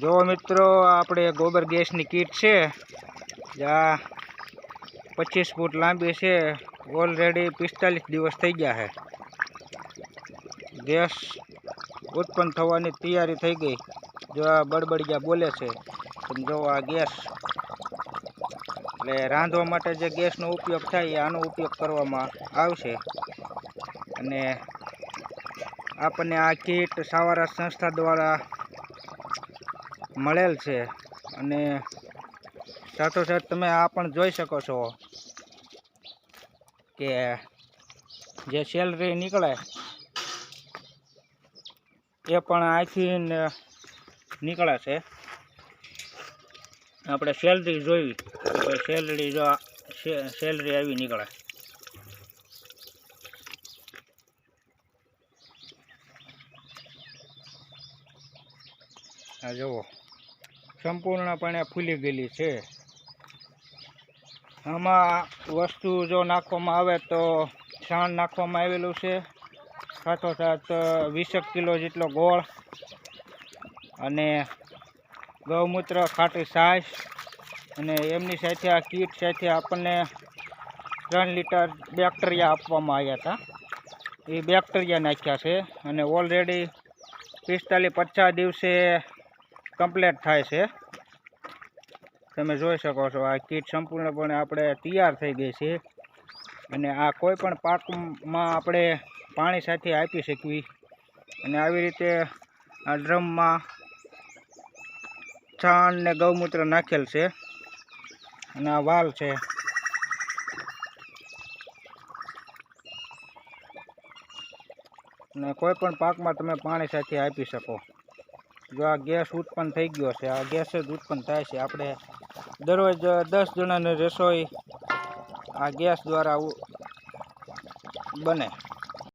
જો મિત્રો, આપણે ગોબર ગેસની કીટ છે. આ પચીસ ફૂટ લાંબી છે. ઓલરેડી પિસ્તાલીસ દિવસ થઈ ગયા છે. ગેસ ઉત્પન્ન થવાની તૈયારી થઈ ગઈ. જો આ બળબડિયા બોલે છે, તમે જો આ ગેસ એટલે રાંધવા માટે જે ગેસનો ઉપયોગ થાય આનો ઉપયોગ કરવામાં આવશે. અને આપણને આ કીટ સાવારા સંસ્થા દ્વારા મળેલ છે. અને સાથોસાથ તમે આ પણ જોઈ શકો છો કે જે સેલરી નીકળે, એ પણ અહીંથી નીકળે છે. આપણે સેલરી જોઈ, તો સેલરી જો સેલરી આવી નીકળે. આ જુઓ. સંપૂર્ણપણે ફૂલી ગયેલી છે. આમાં વસ્તુ જો નાખવામાં આવે તો છાણ નાખવામાં આવેલું છે. સાથોસાથ વીસેક કિલો જેટલો ગોળ અને ગૌમૂત્ર, ખાટી છાશ અને એમની સાથે આ કીટ સાથે આપણને ત્રણ લીટર બેક્ટેરિયા આપવામાં આવ્યા હતા. એ બેક્ટેરિયા નાખ્યા છે અને ઓલરેડી પિસ્તાલીસ પચાસ દિવસે કમ્પ્લીટ થાય છે. તમે જોઈ શકો છો, આ કીટ સંપૂર્ણપણે આપણે તૈયાર થઈ ગઈ છે. અને આ કોઈ પણ પાકમાં આપણે પાણી સાથે આપી શકવી. અને આવી રીતે આ ડ્રમમાં છાણ ને ગૌમૂત્ર નાખેલ છે. અને આ વાલ છે. અને કોઈ પણ પાકમાં તમે પાણી સાથે આપી શકો. જો આ ગેસ ઉત્પન્ન થઈ ગયો છે, આ ગેસ જ ઉત્પન્ન થાય છે. આપણે દરરોજ દસ જણાની રસોઈ આ ગેસ દ્વારા બને.